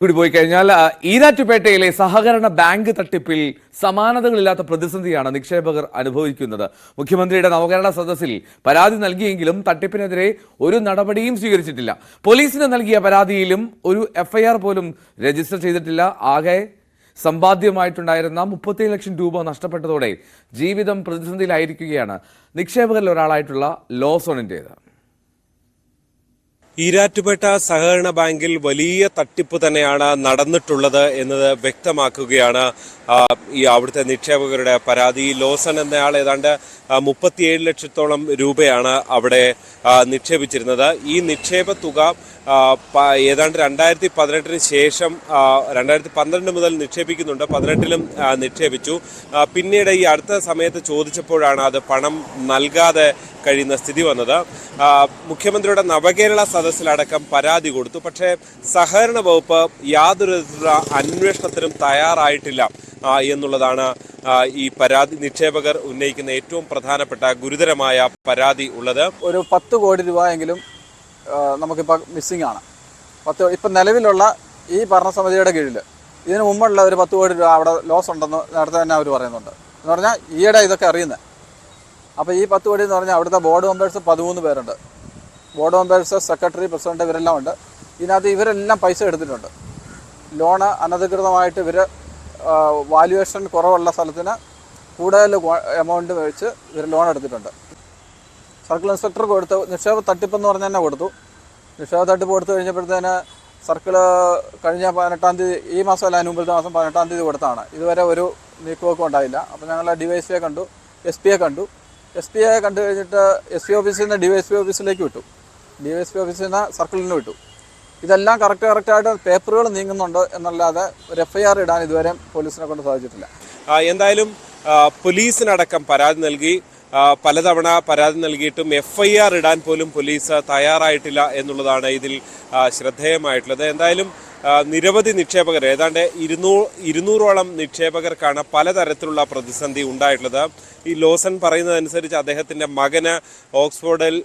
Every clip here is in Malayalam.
കൂടി പോയി കഴിഞ്ഞാൽ ഈരാറ്റുപേട്ടയിലെ സഹകരണ ബാങ്ക് തട്ടിപ്പിൽ സമാനതകളില്ലാത്ത പ്രതിസന്ധിയാണ് നിക്ഷേപകർ അനുഭവിക്കുന്നത്. മുഖ്യമന്ത്രിയുടെ നവകേരള സദസ്സിൽ പരാതി നൽകിയെങ്കിലും തട്ടിപ്പിനെതിരെ ഒരു നടപടിയും സ്വീകരിച്ചിട്ടില്ല. പോലീസിന് നൽകിയ പരാതിയിലും ഒരു എഫ്ഐആർ പോലും രജിസ്റ്റർ ചെയ്തിട്ടില്ല. ആകെ സമ്പാദ്യമായിട്ടുണ്ടായിരുന്ന മുപ്പത്തി ലക്ഷം രൂപ നഷ്ടപ്പെട്ടതോടെ ജീവിതം പ്രതിസന്ധിയിലായിരിക്കുകയാണ് നിക്ഷേപകരിൽ ഒരാളായിട്ടുള്ള ലോസോണിന്റേത് ഈരാറ്റുപേട്ട സഹകരണ ബാങ്കിൽ വലിയ തട്ടിപ്പ് തന്നെയാണ് നടന്നിട്ടുള്ളത് എന്നത് വ്യക്തമാക്കുകയാണ്. ഈ അവിടുത്തെ നിക്ഷേപകരുടെ പരാതി. ലോസൺ എന്നയാൾ ഏതാണ്ട് മുപ്പത്തിയേഴ് ലക്ഷത്തോളം രൂപയാണ് അവിടെ നിക്ഷേപിച്ചിരുന്നത്. ഈ നിക്ഷേപ തുക ഏതാണ്ട് രണ്ടായിരത്തി പതിനെട്ടിന് ശേഷം രണ്ടായിരത്തി പന്ത്രണ്ട് മുതൽ നിക്ഷേപിക്കുന്നുണ്ട്. പതിനെട്ടിലും നിക്ഷേപിച്ചു. പിന്നീട് ഈ അടുത്ത സമയത്ത് ചോദിച്ചപ്പോഴാണ് അത് പണം നൽകാതെ കഴിയുന്ന സ്ഥിതി വന്നത്. മുഖ്യമന്ത്രിയുടെ നവകേരള സദസ്സിലടക്കം പരാതി കൊടുത്തു. പക്ഷേ സഹകരണ വകുപ്പ് യാതൊരു അന്വേഷണത്തിനും തയ്യാറായിട്ടില്ല എന്നുള്ളതാണ് ഈ പരാതി നിക്ഷേപകർ ഉന്നയിക്കുന്ന ഏറ്റവും പ്രധാനപ്പെട്ട ഗുരുതരമായ പരാതി ഉള്ളത്. ഒരു പത്ത് കോടി രൂപ എങ്കിലും നമുക്കിപ്പോൾ മിസ്സിംഗ് ആണ്. പത്ത് ഇപ്പം നിലവിലുള്ള ഈ ഭരണസമിതിയുടെ കീഴിൽ ഇതിനു മുമ്പുള്ള ഒരു പത്ത് കോടി രൂപ അവിടെ ലോസ് ഉണ്ടെന്ന് നേരത്തെ തന്നെ അവർ പറയുന്നുണ്ട്. എന്ന് പറഞ്ഞാൽ ഈയിടെ ഇതൊക്കെ അറിയുന്നത് അപ്പോൾ ഈ പത്ത് കോടി എന്ന് പറഞ്ഞാൽ അവിടുത്തെ ബോർഡ് മെമ്പേഴ്സ് പതിമൂന്ന് പേരുണ്ട്. ബോർഡ് മെമ്പേഴ്സ് സെക്രട്ടറി പ്രസിഡന്റ് ഇവരെല്ലാം ഉണ്ട്. ഇതിനകത്ത് ഇവരെല്ലാം പൈസ എടുത്തിട്ടുണ്ട്. ലോണ് അനധികൃതമായിട്ട് ഇവർ വാല്യുവേഷൻ കുറവുള്ള സ്ഥലത്തിന് കൂടുതൽ എമൗണ്ട് വെച്ച് ഇവർ ലോൺ എടുത്തിട്ടുണ്ട്. സർക്കിൾ ഇൻസ്പെക്ടർ കൊടുത്തു നിക്ഷേപ തട്ടിപ്പെന്ന് പറഞ്ഞ് തന്നെ കൊടുത്തു. നിക്ഷേപ തട്ടിപ്പ് കൊടുത്തു കഴിഞ്ഞപ്പോഴത്തേന് സർക്കിൾ കഴിഞ്ഞ പതിനെട്ടാം തീയതി ഈ മാസം അല്ല അനുമ്പത്തെ മാസം പതിനെട്ടാം തീയതി കൊടുത്താണ്. ഇതുവരെ ഒരു നീക്കമൊക്കെ ഉണ്ടായില്ല. അപ്പോൾ ഞങ്ങൾ ഡി വൈ സിയെ കണ്ടു എസ് പിയെ കണ്ടു. എസ് പി ഐ കണ്ടു കഴിഞ്ഞിട്ട് എസ് പി ഓഫീസിൽ നിന്ന് ഡി വൈ എസ് പി ഓഫീസിലേക്ക് വിട്ടു. ഡി വൈ എസ് പി ഓഫീസിൽ നിന്ന് സർക്കിളിന് വിട്ടു. ഇതെല്ലാം കറക്റ്റ് കറക്റ്റായിട്ട് പേപ്പറുകൾ നീങ്ങുന്നുണ്ട് എന്നല്ലാതെ ഒരു എഫ് ഐ ആർ ഇടാൻ ഇതുവരെ പോലീസിനെ കൊണ്ട് സാധിച്ചിട്ടില്ല. എന്തായാലും പോലീസിനടക്കം പരാതി നൽകി. പലതവണ പരാതി നൽകിയിട്ടും എഫ് ഐ ആർ ഇടാൻ പോലും പോലീസ് തയ്യാറായിട്ടില്ല എന്നുള്ളതാണ് ഇതിൽ ശ്രദ്ധേയമായിട്ടുള്ളത്. എന്തായാലും നിരവധി നിക്ഷേപകർ ഏതാണ്ട് ഇരുന്നൂ ഇരുന്നൂറോളം നിക്ഷേപകർക്കാണ് പലതരത്തിലുള്ള പ്രതിസന്ധി ഉണ്ടായിട്ടുള്ളത്. ഈ ലോസൺ പറയുന്നതനുസരിച്ച് അദ്ദേഹത്തിന്റെ മകന് ഓക്സ്ഫോർഡിൽ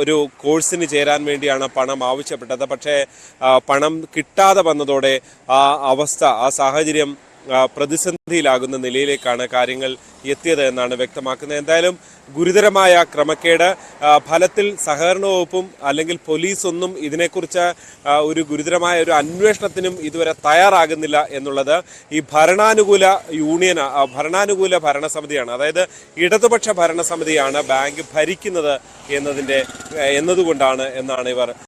ഒരു കോഴ്സിന് ചേരാൻ വേണ്ടിയാണ് പണം ആവശ്യപ്പെട്ടത്. പക്ഷേ പണം കിട്ടാതെ വന്നതോടെ ആ അവസ്ഥ ആ സാഹചര്യം പ്രതിസന്ധിയിലാകുന്ന നിലയിലേക്കാണ് കാര്യങ്ങൾ എത്തിയത് എന്നാണ് വ്യക്തമാക്കുന്നത്. എന്തായാലും ഗുരുതരമായ ക്രമക്കേട് ഫലത്തിൽ സഹകരണ വകുപ്പും അല്ലെങ്കിൽ പോലീസൊന്നും ഇതിനെക്കുറിച്ച് ഒരു ഗുരുതരമായ ഒരു അന്വേഷണത്തിനും ഇതുവരെ തയ്യാറാകുന്നില്ല എന്നുള്ളത് ഈ ഭരണാനുകൂല യൂണിയൻ ഭരണാനുകൂല ഭരണസമിതിയാണ്. അതായത് ഇടതുപക്ഷ ഭരണസമിതിയാണ് ബാങ്ക് ഭരിക്കുന്നത് എന്നതിന്റെ എന്നതുകൊണ്ടാണ് എന്നാണ് ഇവർ